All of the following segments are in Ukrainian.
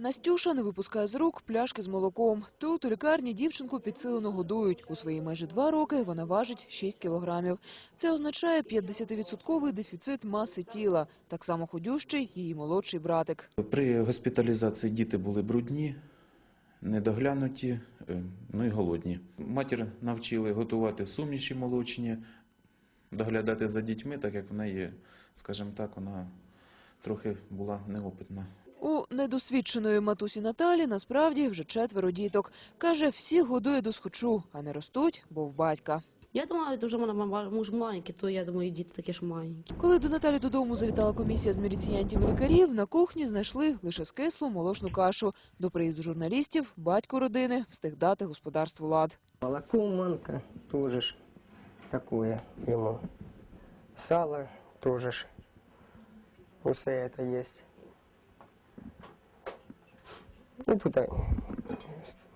Настюша не випускає з рук пляшки з молоком. Тут у лікарні дівчинку підсилено годують. У свої майже два роки вона важить 6 кілограмів. Це означає 50-відсотковий дефіцит маси тіла. Так само ходющий її молодший братик. При госпіталізації діти були брудні, недоглянуті, е, ну і голодні. Матір навчили готувати суміші молочні, доглядати за дітьми, так як в неї, скажімо так, вона трохи була неопитна. У недосвідченої матусі Наталі насправді вже четверо діток. Каже, всіх годує до схочу, а не ростуть, бо в батька. Я думаю, дуже мене мама- муж маленький, то я думаю, і діти такі ж маленькі. Коли до Наталі додому завітала комісія з міліціянтів і лікарів, на кухні знайшли лише скислу молочну кашу. До приїзду журналістів батько родини встиг дати господарству лад. Молоко манка тоже ж такое ему. Сало тоже ж. Усе это есть. І тут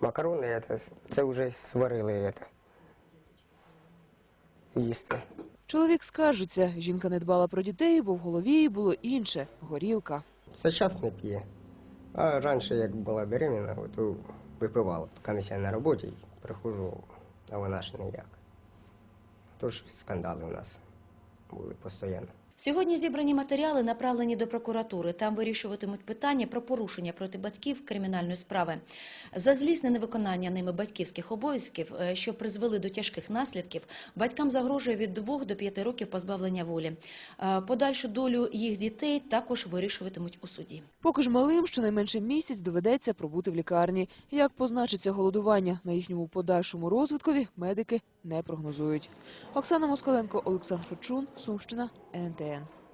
макарони, это, це вже сварили это. їсти. Чоловік скаржиться, жінка не дбала про дітей, бо в голові їй було інше – горілка. Це час не п'є. А раніше, як була беременна, то випивала, поки я на роботі приходжу, а вона ж ніяк. Тож скандали у нас були постійно. Сьогодні зібрані матеріали направлені до прокуратури. Там вирішуватимуть питання про порушення проти батьків кримінальної справи. За злісне невиконання ними батьківських обов'язків, е, що призвели до тяжких наслідків, батькам загрожує від 2 до 5 років позбавлення волі. Е, Подальшу долю їх дітей також вирішуватимуть у суді. Поки ж малим щонайменше місяць доведеться пробути в лікарні. Як позначиться голодування на їхньому подальшому розвиткові, медики не прогнозують. Оксана Москаленко, Олександр Фечун, Сумщина, КН.